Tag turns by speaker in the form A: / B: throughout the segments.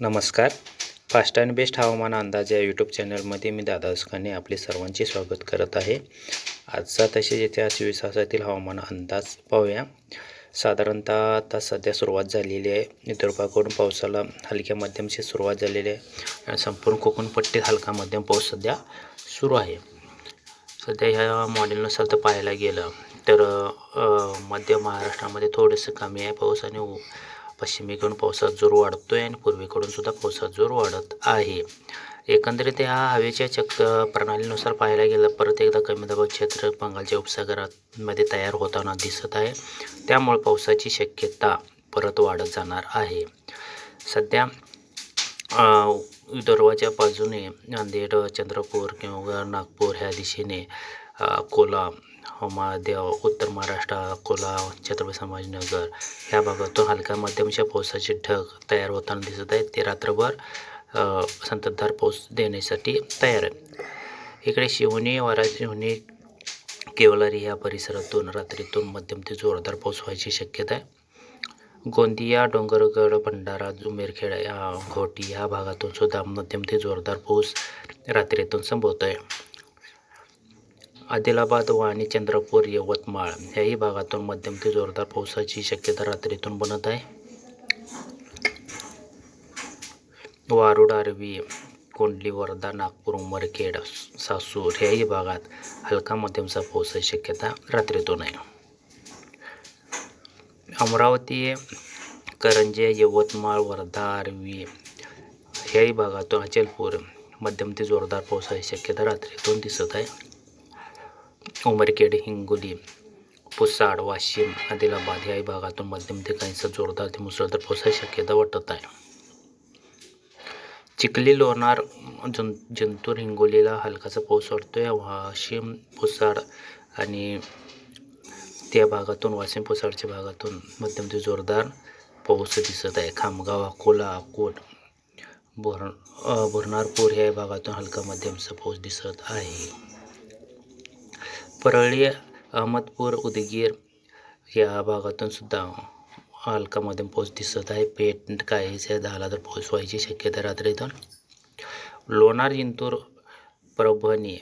A: नमस्कार. Fast and best हवामान अंदाज या यूट्यूब चॅनलमध्ये मी दादा उसकाने आपले सर्वांचे स्वागत करत आहे. आजचा तसेच येत्या चोवीस तासातील हवामान अंदाज पाहूया. साधारणतः आता सध्या सुरुवात झालेली आहे. विदर्भाकडून पावसाला हलक्या मध्यमची सुरुवात झालेली आहे. आणि संपूर्ण कोकण पट्टीत हलका मध्यम पाऊस सध्या सुरू आहे. सध्या ह्या मॉडेलनुसार तर पाहायला गेलं तर मध्य महाराष्ट्रामध्ये थोडंसं कमी आहे. पाऊस आणि पश्चिमेकडून पावसाचा जोर वाढतो आहे आणि पूर्वेकडून सुद्धा पावसाचा जोर वाढत आहे. एकंदरीत ह्या हवेच्या चक्र प्रणालीनुसार पाहायला गेलं परत एकदा कमी दाबाव क्षेत्र बंगालच्या उपसागरामध्ये तयार होताना दिसत आहे. त्यामुळे पावसाची शक्यता परत वाढत जाणार आहे. सध्या विदर्भाच्या बाजूने नांदेड चंद्रपूर किंवा नागपूर ह्या दिशेने अकोला महादेव उत्तर महाराष्ट्र अकोला छत्रपती संभाजीनगर ह्या भागातून हलका मध्यमच्या पावसाचे ढग तयार होताना दिसत आहेत. ते रात्रभर संततधार पाऊस देण्यासाठी तयार आहे इकडे शिवणी वारा शिवणी केवलारी या परिसरातून रात्रीतून मध्यम ते जोरदार पाऊस व्हायची शक्यता आहे. गोंदिया डोंगरगड भंडारा जुमेरखेड या घोटी या भागातून सुद्धा मध्यम ते जोरदार पाऊस रात्रीतून संभवत आहे आदिलाबाद वाणी चंद्रपूर यवतमाळ याही भागातून मध्यम ते जोरदार पावसाची शक्यता रात्रीतून बनत आहे. वारुड आरवी कोंडली वर्धा नागपूर उमरखेड सासूर याही भागात हलका मध्यमचा पावसाची शक्यता रात्रीतून आहे. अमरावती करंजे यवतमाळ वर्धा आरवी याही भागातून अचलपूर मध्यम ते जोरदार पावसाची शक्यता रात्रीतून दिसत आहे. उमरखेड हिंगोली पुसाड वाशिम आदिलाबाद या भागातून मध्यम ते काहीसा जोरदार ते मुसळधार पावसाची शक्यता वाटत आहे. चिखली लोणार जं जंतूर हिंगोलीला हलकासा पाऊस वाटतोय. वाशिम पुसाड आणि त्या भागातून वाशिम पुसाडच्या भागातून मध्यम ते जोरदार पाऊस दिसत आहे. खामगाव अकोला अकोट बोर अ, या भागातून हलका मध्यमचा पाऊस दिसत आहे. परळी अहमदपूर उदगीर या भागातून सुद्धा हलका मध्यम पाऊस दिसत आहे. पेट काहीसे झाला तर पाऊस व्हायची शक्यता रात्रीतून. लोणार जिंतूर परभणी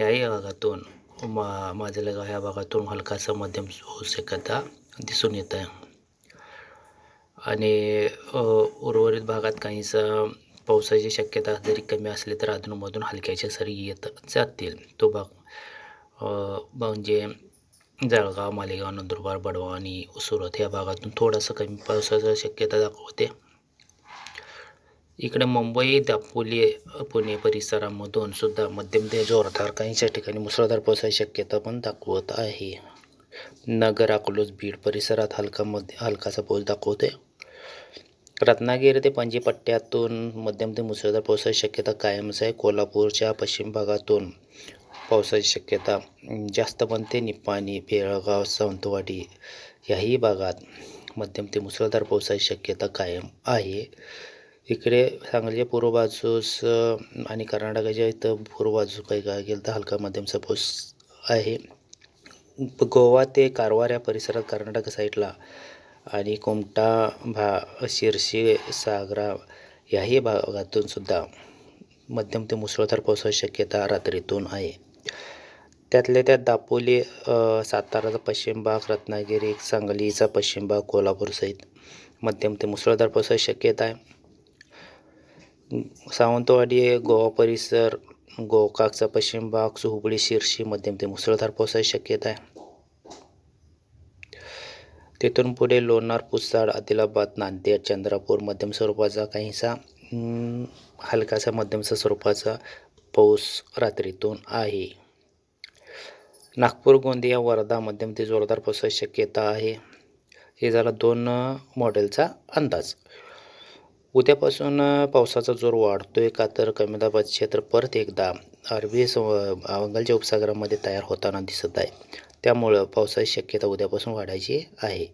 A: याही भागातून मा माझ्या या भागातून हलकासा मध्यम पाऊस शक्यता दिसून येत आहे. आणि उर्वरित भागात काहीसा पावसाची शक्यता जरी कमी असली तर अधूनमधून हलक्याच्या सरी येत जातील. तो भाग म्हणजे जळगाव मालेगाव नंदुरबार बडवा आणि सुरत या भागातून थोडासा कमी पावसाची शक्यता दाखवते. इकडे मुंबई दापोली पुणे परिसरामधून सुद्धा मध्यम ते जोरदार काहीच्या ठिकाणी मुसळधार पावसाची शक्यता पण दाखवत आहे. नगर अकलूज बीड परिसरात हलका मध्ये हलकासा पाऊस दाखवते. रत्नागिरी ते पणजी पट्ट्यातून मध्यम ते मुसळधार पावसाची शक्यता कायमच आहे. कोल्हापूरच्या पश्चिम भागातून पावसाची शक्यता जास्त बनते. निपाणी बेळगाव सावंतवाडी याही भागात मध्यम ते मुसळधार पावसाची शक्यता कायम आहे. इकडे सांगलीच्या पूर्व बाजूस आणि कर्नाटकाच्या इथं पूर्व बाजू काही काय गेलं तर हलका मध्यमचा पाऊस आहे. गोवा ते कारवार या परिसरात कर्नाटक साईडला आणि कोमटा भा शिरशी सागरा याही भागातून सुद्धा मध्यम ते मुसळधार पावसाची शक्यता रात्रीतून आहे. त्यातल्या त्यात दापोली साताराचा पश्चिम भाग रत्नागिरी सांगलीचा पश्चिम भाग कोल्हापूर सहित मध्यम ते मुसळधार पावसाची शक्यता आहे. सावंतवाडी गोवा परिसर गोकाकचा पश्चिम भाग हुबळी शिरशी मध्यम ते मुसळधार पावसाची शक्यता आहे. तिथून पुढे लोणार पुसाड आदिलाबाद नांदेड चंद्रपूर मध्यम स्वरूपाचा काहीसा हलकासा मध्यमचा स्वरूपाचा पाऊस रात्रीतून आहे. नागपूर गोंदिया वर्धा मध्यम ते जोरदार पावसाची शक्यता आहे. हे झाला दोन मॉडेलचा अंदाज. उद्यापासून पावसाचा जोर वाढतोय. का तर कमी दाबाचे क्षेत्र परत एकदा अरबी सम बंगालच्या उपसागरामध्ये तयार होताना दिसत आहे. त्यामुळं पावसाची शक्यता उद्यापासून वाढायची आहे.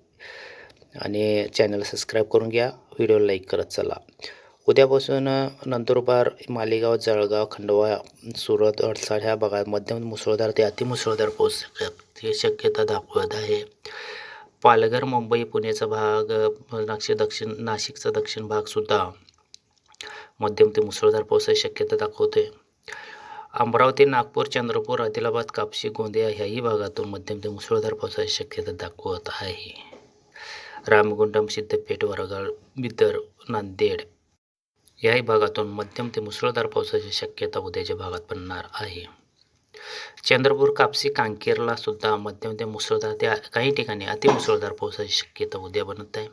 A: आणि चॅनल सबस्क्राईब करून घ्या. व्हिडिओ लाईक करत चला. उद्यापासून नंदुरबार मालेगाव जळगाव खंडवा सुरत अडसाड ह्या भागात मध्यम मुसळधार ते अतिमुसळधार पाऊस हे शक्यता दाखवत आहे. पालघर मुंबई पुण्याचा भाग नाशिक दक्षिण नाशिकचा दक्षिण भागसुद्धा मध्यम ते मुसळधार पावसाची शक्यता दाखवते. अमरावती नागपूर चंद्रपूर आदिलाबाद कापशी गोंदिया ह्याही भागातून मध्यम ते मुसळधार पावसाची शक्यता दाखवत आहे. रामगुंडम सिद्धपेठ वरगाळ बिदर नांदेड याही भागातून मध्यम ते मुसळधार पावसाची शक्यता उद्याच्या भागात पडणार आहे. चंद्रपूर कापसी कांकेरला सुद्धा मध्यम ते मुसळधार त्या काही ठिकाणी अतिमुसळधार पावसाची शक्यता उद्या बनत आहे.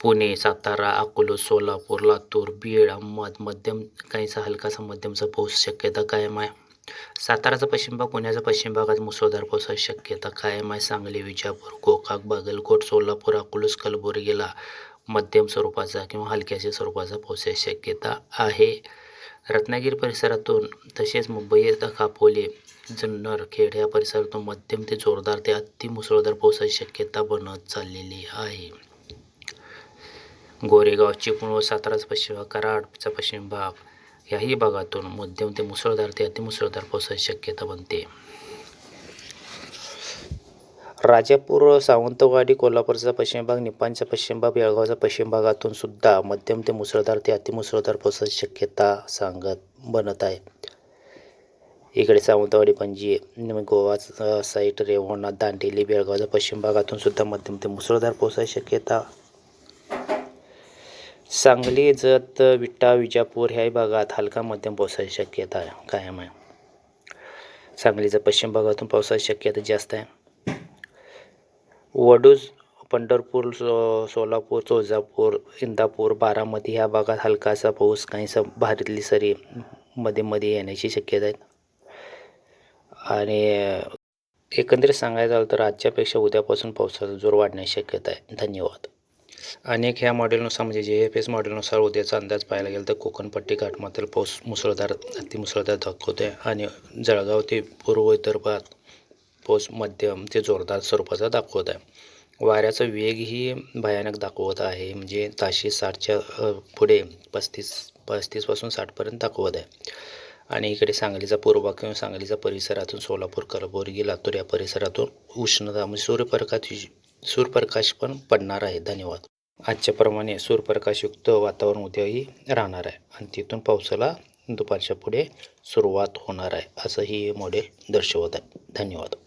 A: पुणे सातारा अकोला सोलापूर लातूर बीड अहमद मध्यम काहीसा हलकासा मध्यमचा पाऊस शक्यता कायम आहे. साताराचा पश्चिम भाग पुण्याचा पश्चिम भागात मुसळधार पावसाची शक्यता कायम आहे. सांगली विजापूर गोकाक बागलकोट सोलापूर अकोलस कलबुर्गीला मध्यम स्वरूपाचा किंवा हलक्याच्या स्वरूपाचा पावसाची शक्यता आहे. रत्नागिरी परिसरातून तसेच मुंबई कापोली जुन्नर खेड या परिसरातून मध्यम ते जोरदार ते अति मुसळधार पावसाची शक्यता बनत चाललेली आहे. गोरेगाव चिपळूण व साताराचा पश्चिम भाग कराडचा पश्चिम भाग याही भागातून मध्यम ते मुसळधार ते अतिमुसळधार पावसाची शक्यता बनते. राजापूर सावंतवाडी कोल्हापूरचा पश्चिम भाग निपाणचा पश्चिम भाग बेळगावचा पश्चिम भागातून सुद्धा मध्यम ते मुसळधार ते अतिमुसळधार पावसाची शक्यता सांगत बनत आहे. इकडे सावंतवाडी पणजी गोवा साईट रेवणा दांडेली बेळगावच्या पश्चिम भागातून सुद्धा मध्यम ते मुसळधार पावसाची शक्यता सांगली जत विटा विजापूर ह्याही भागात हलका मध्यम पावसाची शक्यता कायम आहे. सांगलीच्या पश्चिम भागातून पावसाची शक्यता जास्त आहे. वडूज पंढरपूर सो सोलापूर तुळजापूर इंदापूर बारामती ह्या भागात हलकासा पाऊस काहीसा भारीतली सरी मध्ये मध्ये येण्याची शक्यता आहे. आणि एकंदरीत सांगायचं झालं तर आजच्यापेक्षा उद्यापासून पावसाचा जोर वाढण्याची शक्यता आहे. धन्यवाद. अनेक ह्या मॉडेलनुसार म्हणजे जे एफ एस मॉडेलनुसार उद्याचा अंदाज पाहायला गेला तर कोकणपट्टी घाटमाथील पाऊस मुसळधार अतिमुसळधार आहे आणि जळगाव ते पूर्व विदर्भात पाऊस मध्यम ते जोरदार स्वरूपाचा दाखवत आहे. वाऱ्याचा वेगही भयानक दाखवत आहे म्हणजे ताशी साठच्या पुढे पस्तीस पस्तीसपासून साठपर्यंत दाखवत आहे. आणि इकडे सांगलीचा पूर्व किंवा सांगलीचा परिसरातून सोलापूर कलबुर्गी लातूर या परिसरातून उष्णता म्हणजे सूर्यप्रकाश सूर्यप्रकाश पण पडणार आहे. धन्यवाद. आजच्याप्रमाणे सूर्यप्रकाशयुक्त वातावरण उद्याही राहणार आहे. आणि तिथून पावसाला दुपारच्या पुढे सुरुवात होणार आहे. असं ही मॉडेल दर्शवत आहे. धन्यवाद.